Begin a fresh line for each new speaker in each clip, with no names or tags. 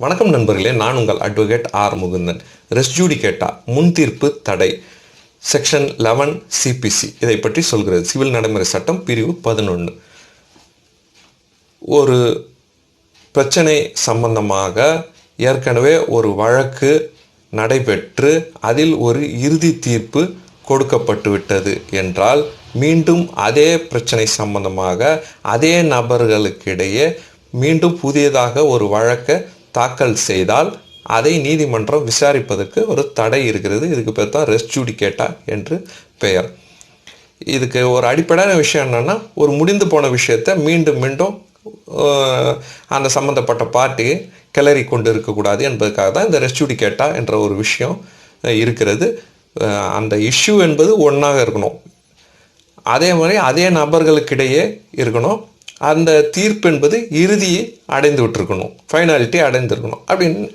வணக்கம் நண்பர்களே நான் உங்கள் advocate R Mukundan. Res judicata முன்தீர்ப்பு தடை செக்ஷன் லெவன் சிபிசி இதை பற்றி சொல்கிறது. சிவில் நடைமுறை சட்டம் பிரிவு பதினொன்று ஒரு பிரச்சனை சம்பந்தமாக ஏற்கனவே ஒரு வழக்கு நடைபெற்று அதில் ஒரு இறுதி தீர்ப்பு கொடுக்கப்பட்டு விட்டது என்றால் மீண்டும் அதே பிரச்சனை சம்பந்தமாக அதே நபர்களுக்கிடையே மீண்டும் புதியதாக ஒரு வழக்கை தாக்கல் செய்தால் அதை நீதிமன்றம் விசாரிப்பதற்கு ஒரு தடை இருக்கிறது. இதுக்கு பேர் தான் ரெஸ்ட் என்று பெயர். இதுக்கு ஒரு அடிப்படையான விஷயம் என்னென்னா ஒரு முடிந்து போன விஷயத்தை மீண்டும் மீண்டும் அந்த சம்மந்தப்பட்ட பார்ட்டி கிளறி கொண்டு இருக்கக்கூடாது என்பதற்காக தான் இந்த ரெஸ்டியூடிகேட்டா என்ற ஒரு விஷயம் இருக்கிறது. அந்த இஷ்யூ என்பது ஒன்றாக இருக்கணும். அதே மாதிரி அதே நபர்களுக்கிடையே இருக்கணும். அந்த தீர்ப்பு என்பது இறுதியை அடைந்து விட்டுருக்கணும். ஃபைனாலிட்டி அடைந்திருக்கணும். அப்படின்னு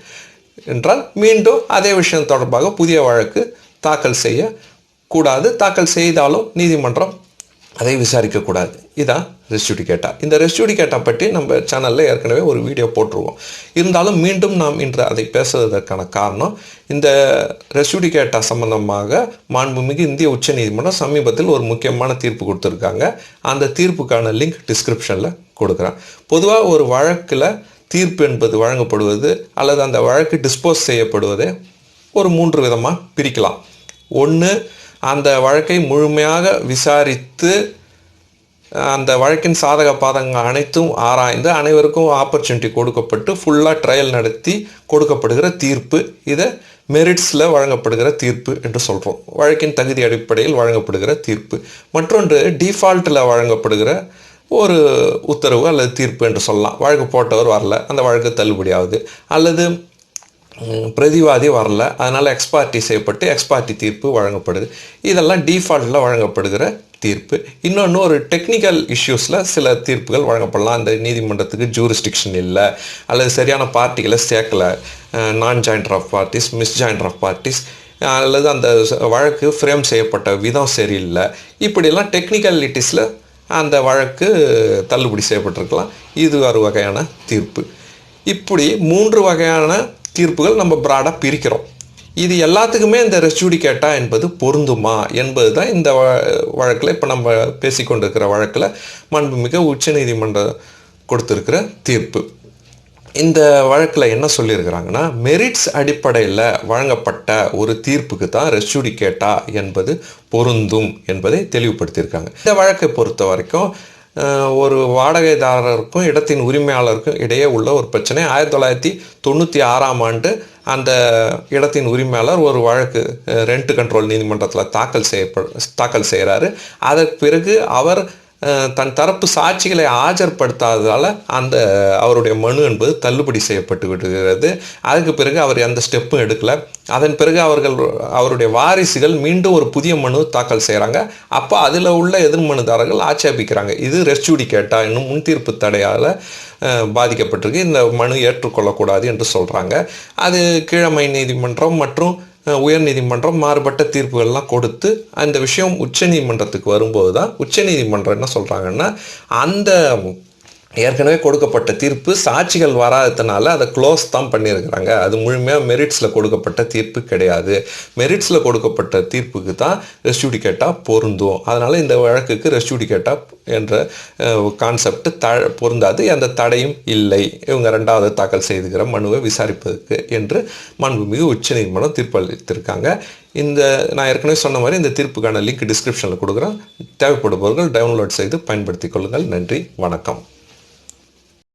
என்றால் மீண்டும் அதே விஷயம் தொடர்பாக புதிய வழக்கு தாக்கல் செய்ய கூடாது தாக்கல் செய்தாலும் நீதிமன்றம் அதை விசாரிக்கக்கூடாது. இதான் ரெஸ்டியூடிகேட்டா இந்த ரெஸ்டியூடிகேட்டா பற்றி நம்ம சேனலில் ஏற்கனவே ஒரு வீடியோ போட்டிருவோம். இருந்தாலும் மீண்டும் நாம் இன்று அதை பேசுவதற்கான காரணம் இந்த ரெஸ்டியூடிகேட்டா சம்பந்தமாக மாண்புமிகு இந்திய உச்சநீதிமன்றம் சமீபத்தில் ஒரு முக்கியமான தீர்ப்பு கொடுத்துருக்காங்க. அந்த தீர்ப்புக்கான லிங்க் டிஸ்கிரிப்ஷனில் கொடுக்குறேன். பொதுவாக ஒரு வழக்கில் தீர்ப்பு என்பது வழங்கப்படுவது அல்லது அந்த வழக்கு டிஸ்போஸ் செய்யப்படுவதை ஒரு மூன்று விதமாக பிரிக்கலாம். ஒன்று அந்த வழக்கை முழுமையாக விசாரித்து அந்த வழக்கின் சாதக பாதகங்கள் அனைத்தும் ஆராய்ந்து அனைவருக்கும் ஆப்பர்ச்சுனிட்டி கொடுக்கப்பட்டு ஃபுல்லாக ட்ரையல் நடத்தி கொடுக்கப்படுகிற தீர்ப்பு இதை மெரிட்ஸில் வழங்கப்படுகிற தீர்ப்பு என்று சொல்கிறோம் வழக்கின் தகுதி அடிப்படையில் வழங்கப்படுகிற தீர்ப்பு. மற்றொன்று டிஃபால்ட்டில் வழங்கப்படுகிற ஒரு உத்தரவு அல்லது தீர்ப்பு என்று சொல்லலாம். வழக்கு போட்டவர் வரல அந்த வழக்கு தள்ளுபடியாகுது அல்லது பிரதிவாதி வரல அதனால் எக்ஸ்பார்ட்டி செய்யப்பட்டு எக்ஸ்பார்ட்டி தீர்ப்பு வழங்கப்படுது. இதெல்லாம் டிஃபால்ட்டில் வழங்கப்படுகிற தீர்ப்பு. இன்னொன்று ஒரு டெக்னிக்கல் இஷ்யூஸில் சில தீர்ப்புகள் வழங்கப்படலாம். அந்த நீதிமன்றத்துக்கு ஜூரிஸ்டிக்ஷன் இல்லை அல்லது சரியான பார்ட்டிகளை சேர்க்கல. நான் joint of parties miss joint of parties அல்லது அந்த வழக்கு ஃப்ரேம் செய்யப்பட்ட விதம் சரியில்லை. இப்படியெல்லாம் டெக்னிக்கலிட்டிஸில் அந்த வழக்கு தள்ளுபடி செய்யப்பட்டிருக்கலாம். இது ஒரு வகையான தீர்ப்பு. இப்படி மூன்று வகையான தீர்ப்புகள் நம்ம ப்ராடாக பிரிக்கிறோம். இது எல்லாத்துக்குமே இந்த ரெஸ்டியூடிகேட்டா என்பது பொருந்துமா என்பது தான் இந்த வழக்கில் இப்போ நம்ம பேசிக்கொண்டிருக்கிற வழக்கில் மாண்புமிகு உச்சநீதிமன்றம் கொடுத்துருக்கிற தீர்ப்பு. இந்த வழக்கில் என்ன சொல்லியிருக்கிறாங்கன்னா மெரிட்ஸ் அடிப்படையில் வழங்கப்பட்ட ஒரு தீர்ப்புக்கு தான் ரெஸ்டியூடிகேட்டா என்பது பொருந்தும் என்பதை தெளிவுபடுத்தியிருக்காங்க. இந்த வழக்கை பொறுத்த வரைக்கும் ஒரு வாடகைதாரருக்கும் இடத்தின் உரிமையாளருக்கும் இடையே உள்ள ஒரு பிரச்சனை. ஆயிரத்தி தொள்ளாயிரத்தி தொண்ணூற்றி ஆறாம் ஆண்டு அந்த இடத்தின் உரிமையாளர் ஒரு வழக்கு ரெண்ட் கண்ட்ரோல் நீதிமன்றத்தில் தாக்கல் செய்யப்பட தாக்கல் செய்கிறாரு அதற்கு பிறகு அவர் தன் தரப்பு சாட்சிகளை ஆஜர்படுத்தாததால் அந்த அவருடைய மனு என்பது தள்ளுபடி செய்யப்பட்டு விடுகிறது. அதுக்கு பிறகு அவர் எந்த ஸ்டெப்பும் எடுக்கலை. அதன் பிறகு அவர்கள் அவருடைய வாரிசுகள் மீண்டும் ஒரு புதிய மனு தாக்கல் செய்கிறாங்க அப்போ அதில் உள்ள எதிர்மனுதாரர்கள் ஆட்சேபிக்கிறாங்க. இது ரெஸ்டியூடிகேட்டா இன்னும் முன்தீர்ப்பு தடையால் பாதிக்கப்பட்டிருக்கு. இந்த மனு ஏற்றுக்கொள்ளக்கூடாது என்று சொல்கிறாங்க அது கீழமை நீதிமன்றம் மற்றும் உயர்நீதிமன்றம் மாறுபட்ட தீர்ப்புகள்லாம் கொடுத்து அந்த விஷயம் உச்சநீதிமன்றத்துக்கு வரும்போது தான் உச்சநீதிமன்றம் என்ன சொல்கிறாங்கன்னா அந்த ஏற்கனவே கொடுக்கப்பட்ட தீர்ப்பு சாட்சிகள் வராததுனால அதை க்ளோஸ் தான் பண்ணியிருக்கிறாங்க. அது முழுமையாக மெரிட்ஸில் கொடுக்கப்பட்ட தீர்ப்பு கிடையாது. மெரிட்ஸில் கொடுக்கப்பட்ட தீர்ப்புக்கு தான் ரெஸ்டியூடிகேட்டாக பொருந்தும். அதனால் இந்த வழக்குக்கு ரெஸ்டியூடிகேட்டா என்ற கான்செப்ட் த பொருந்தாது. அந்த தடையும் இல்லை. இவங்க ரெண்டாவது தாக்கல் செய்துகிற மனுவை விசாரிப்பதற்கு என்று மாண்புமிகு உச்சநீதிமன்றம் தீர்ப்பளித்திருக்காங்க இந்த நான் ஏற்கனவே சொன்ன மாதிரி இந்த தீர்ப்புக்கான லிங்க் டிஸ்கிரிப்ஷனில் கொடுக்குறேன். தேவைப்படுபவர்கள் டவுன்லோட் செய்து பயன்படுத்திக் கொள்ளுங்கள். நன்றி. வணக்கம்.